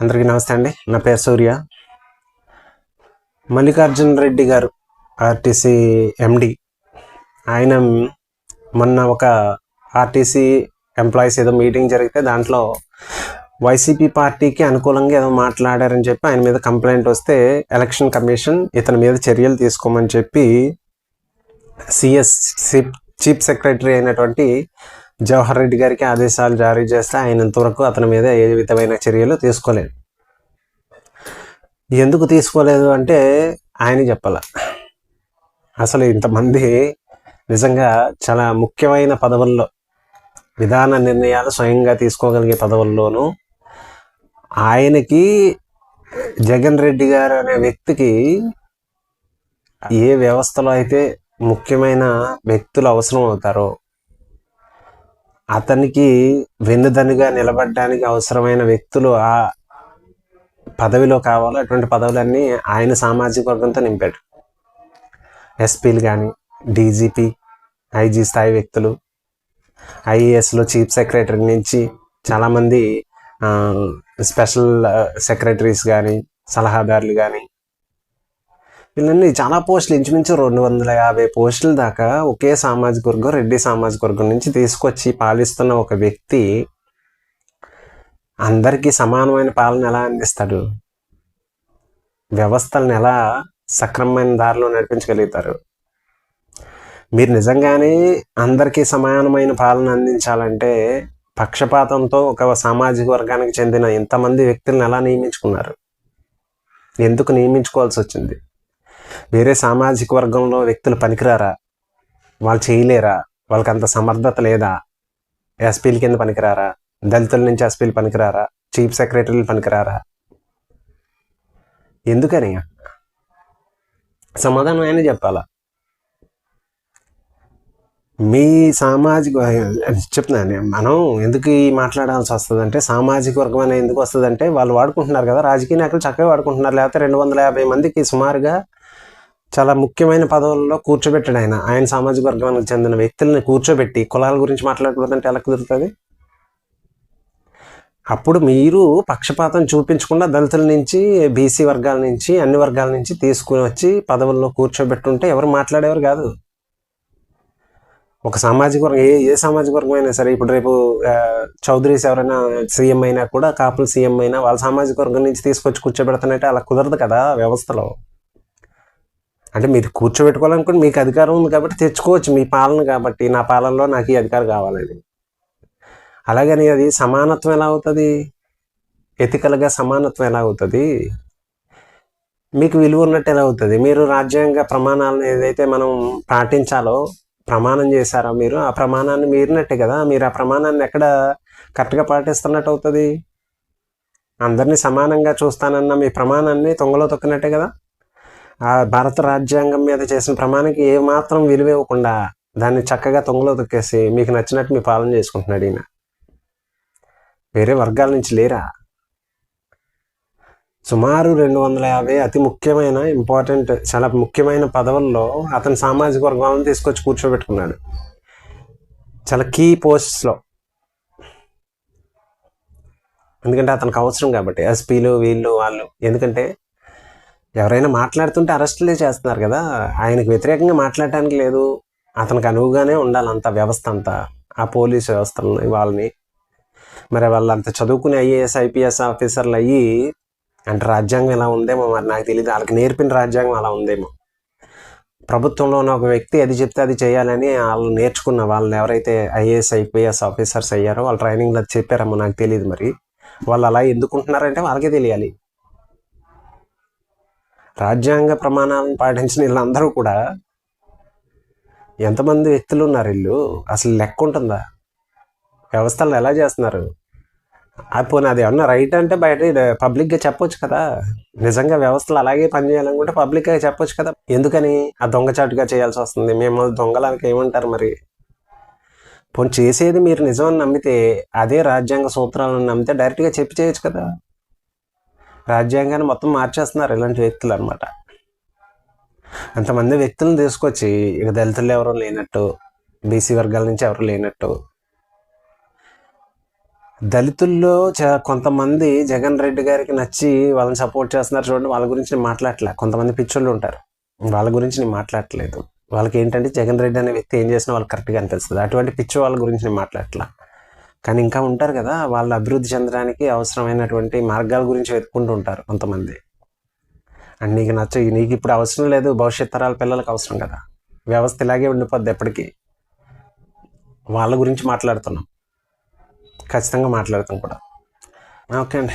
అందరికీ నమస్తే అండి. నా పేరు సూర్య. మల్లికార్జున రెడ్డి గారు ఆర్టీసీ ఎండి ఆయన మొన్న ఒక ఆర్టీసీ ఎంప్లాయీస్ ఏదో మీటింగ్ జరిగితే దాంట్లో వైసీపీ పార్టీకి అనుకూలంగా ఏదో మాట్లాడారని చెప్పి ఆయన మీద కంప్లైంట్ వస్తే ఎలక్షన్ కమిషన్ ఇతని మీద చర్యలు తీసుకోమని చెప్పి సిఎస్ చీఫ్ సెక్రటరీ అయినటువంటి జవహర్ రెడ్డి గారికి ఆదేశాలు జారీ చేస్తే ఆయన ఇంతవరకు అతని మీద ఏ విధమైన చర్యలు తీసుకోలేదు. ఎందుకు తీసుకోలేదు అంటే ఆయన చెప్పాల. అసలు ఇంతమంది నిజంగా చాలా ముఖ్యమైన పదవుల్లో విధాన నిర్ణయాలు స్వయంగా తీసుకోగలిగే పదవుల్లోనూ ఆయనకి జగన్ రెడ్డి గారు అనే వ్యక్తికి ఏ వ్యవస్థలో అయితే ముఖ్యమైన వ్యక్తులు అవసరం అవుతారో అతనికి వెన్నుదన్నుగా నిలబడడానికి అవసరమైన వ్యక్తులు ఆ పదవిలో కావాలో అటువంటి పదవులన్నీ ఆయన సామాజిక వర్గంతో నింపాడు. ఎస్పీలు కానీ డీజీపీ ఐజీ స్థాయి వ్యక్తులు ఐఏఎస్లో చీఫ్ సెక్రటరీ నుంచి చాలామంది స్పెషల్ సెక్రటరీస్ కానీ సలహాదారులు కానీ వీళ్ళన్నీ చాలా పోస్టులు ఇంచుమించు రెండు వందల యాభై పోస్టుల దాకా ఒకే సామాజిక వర్గం రెడ్డి సామాజిక వర్గం నుంచి తీసుకొచ్చి పాలిస్తున్న ఒక వ్యక్తి అందరికీ సమానమైన పాలన ఎలా అందిస్తాడు? వ్యవస్థలను ఎలా సక్రమమైన దారిలో నడిపించగలుగుతారు? మీరు నిజంగానే అందరికీ సమానమైన పాలన అందించాలంటే పక్షపాతంతో ఒక సామాజిక వర్గానికి చెందిన ఇంతమంది వ్యక్తులను ఎలా నియమించుకున్నారు? ఎందుకు నియమించుకోవాల్సి వచ్చింది? వేరే సామాజిక వర్గంలో వ్యక్తులు పనికిరారా? వాళ్ళు చేయలేరా? వాళ్ళకి అంత సమర్థత లేదా? ఎస్పీల కింద పనికిరారా? దళితుల నుంచి ఎస్పీలు పనికిరారా? చీఫ్ సెక్రటరీలు పనికిరారా? ఎందుకని? సమాధానం ఆయన చెప్పాలా? మీ సామాజిక చెప్తున్నాను మనం ఎందుకు ఈ మాట్లాడాల్సి వస్తుంది అంటే సామాజిక వర్గం అనేది ఎందుకు వస్తుంది అంటే వాళ్ళు వాడుకుంటున్నారు కదా రాజకీయ నాయకులు చక్కగా వాడుకుంటున్నారు లేకపోతే రెండు వందల యాభై మందికి సుమారుగా చాలా ముఖ్యమైన పదవుల్లో కూర్చోబెట్టాడు ఆయన. ఆయన సామాజిక వర్గానికి చెందిన వ్యక్తుల్ని కూర్చోబెట్టి కులాల గురించి మాట్లాడకూడదంటే ఎలా కుదురుతుంది? అప్పుడు మీరు పక్షపాతం చూపించకుండా దళితుల నుంచి బీసీ వర్గాల నుంచి అన్ని వర్గాల నుంచి తీసుకుని వచ్చి పదవుల్లో కూర్చోబెట్టుంటే ఎవరు మాట్లాడేవారు కాదు. ఒక సామాజిక వర్గం ఏ ఏ సామాజిక వర్గం అయినా సరే ఇప్పుడు రేపు చౌదరీస్ ఎవరైనా సీఎం అయినా కూడా కాపులు సీఎం అయినా వాళ్ళ సామాజిక వర్గం నుంచి తీసుకొచ్చి కూర్చోబెడతానంటే అలా కుదరదు కదా వ్యవస్థలో. అంటే మీరు కూర్చోబెట్టుకోవాలనుకుంటే మీకు అధికారం ఉంది కాబట్టి తెచ్చుకోవచ్చు మీ పాలన కాబట్టి నా పాలనలో నాకు ఈ అధికారం కావాలని. అలాగని అది సమానత్వం ఎలా అవుతుంది? ఎథికల్గా సమానత్వం ఎలా అవుతుంది? మీకు విలువ ఉన్నట్టు ఎలా అవుతుంది? మీరు రాజ్యాంగ ప్రమాణాలను ఏదైతే మనం పాటించాలో ప్రమాణం చేశారో మీరు ఆ ప్రమాణాన్ని మీరినట్టే కదా? మీరు ఆ ప్రమాణాన్ని ఎక్కడ కరెక్ట్గా పాటిస్తున్నట్టు అవుతుంది? అందరినీ సమానంగా చూస్తానన్న మీ ప్రమాణాన్ని తొంగలో తొక్కినట్టే కదా? ఆ భారత రాజ్యాంగం మీద చేసిన ప్రమాణానికి ఏమాత్రం విలువ ఇవ్వకుండా దాన్ని చక్కగా తొంగలో తొక్కేసి మీకు నచ్చినట్టు మీ పాలన చేసుకుంటున్నాడు ఈయన. వేరే వర్గాల నుంచి లేరా? సుమారు రెండు వందల యాభై అతి ముఖ్యమైన ఇంపార్టెంట్ చాలా ముఖ్యమైన పదవుల్లో అతని సామాజిక వర్గాలను తీసుకొచ్చి కూర్చోబెట్టుకున్నాడు. చాలా కీ పోస్ట్స్లో ఎందుకంటే అతనికి అవసరం కాబట్టి ఎస్పీలు వీళ్ళు వాళ్ళు. ఎందుకంటే ఎవరైనా మాట్లాడుతుంటే అరెస్టులే చేస్తున్నారు కదా. ఆయనకు వ్యతిరేకంగా మాట్లాడటానికి లేదు. అతనికి అనువుగానే ఉండాలి అంత వ్యవస్థ అంతా ఆ పోలీస్ వ్యవస్థలని వాళ్ళని. మరి వాళ్ళంత చదువుకుని ఐఏఎస్ ఐపీఎస్ ఆఫీసర్లు అయ్యి అంటే రాజ్యాంగం ఎలా ఉందేమో మరి నాకు తెలియదు వాళ్ళకి నేర్పిన రాజ్యాంగం అలా ఉందేమో. ప్రభుత్వంలో ఉన్న ఒక వ్యక్తి అది చెప్తే అది చేయాలని వాళ్ళు నేర్చుకున్న వాళ్ళని ఎవరైతే ఐఏఎస్ ఐపీఎస్ ఆఫీసర్స్ అయ్యారో వాళ్ళు ట్రైనింగ్లో చెప్పారమ్మో నాకు తెలియదు మరి. వాళ్ళు అలా ఎందుకుంటున్నారంటే వాళ్ళకే తెలియాలి. రాజ్యాంగ ప్రమాణాలను పాటించిన వీళ్ళందరూ కూడా ఎంతమంది వ్యక్తులు ఉన్నారు వీళ్ళు? అసలు లెక్క ఉంటుందా? వ్యవస్థలను ఎలా చేస్తున్నారు? ఆ పోనీ అది ఏమన్నా రైట్ అంటే బయట పబ్లిక్గా చెప్పొచ్చు కదా. నిజంగా వ్యవస్థలు అలాగే పనిచేయాలనుకుంటే పబ్లిక్గా చెప్పొచ్చు కదా. ఎందుకని? ఆ దొంగచాటుగా చేయాల్సి వస్తుంది. మిమ్మల్ని దొంగలకి ఏమంటారు మరి? పోనీ చేసేది మీరు నిజమని నమ్మితే అదే రాజ్యాంగ సూత్రాలను నమ్మితే డైరెక్ట్గా చెప్పి చేయొచ్చు కదా. రాజ్యాంగాన్ని మొత్తం మార్చేస్తున్నారు ఇలాంటి వ్యక్తులు అనమాట అంతమంది వ్యక్తులను తీసుకొచ్చి ఇక దళితులు ఎవరు లేనట్టు బీసీ వర్గాల నుంచి ఎవరు లేనట్టు. దళితుల్లో చ కొంతమంది జగన్ రెడ్డి గారికి నచ్చి వాళ్ళని సపోర్ట్ చేస్తున్నారు చూడండి వాళ్ళ గురించి నేను మాట్లాడలే కొంతమంది పిచ్చోళ్ళు ఉంటారు. వాళ్ళ గురించి నేను మాట్లాడట్లేదు. వాళ్ళకి ఏంటంటే జగన్ రెడ్డి అనే వ్యక్తి ఏం చేసినా వాళ్ళకి కరెక్ట్గా అనిపిస్తుంది అటువంటి పిచ్చి వాళ్ళ గురించి నేను మాట్లాడలే కానీ ఇంకా ఉంటారు కదా వాళ్ళు అభివృద్ధి చెందడానికి అవసరమైనటువంటి మార్గాల గురించి వెతుక్కుంటూ ఉంటారు కొంతమంది. అండ్ నీకు నచ్చ నీకు ఇప్పుడు అవసరం లేదు భవిష్యత్ తరాల పిల్లలకు అవసరం కదా. వ్యవస్థ ఇలాగే ఉండిపోద్ది ఎప్పటికీ. వాళ్ళ గురించి మాట్లాడుతున్నాం. ఖచ్చితంగా మాట్లాడతాం కూడా. ఓకే అండి.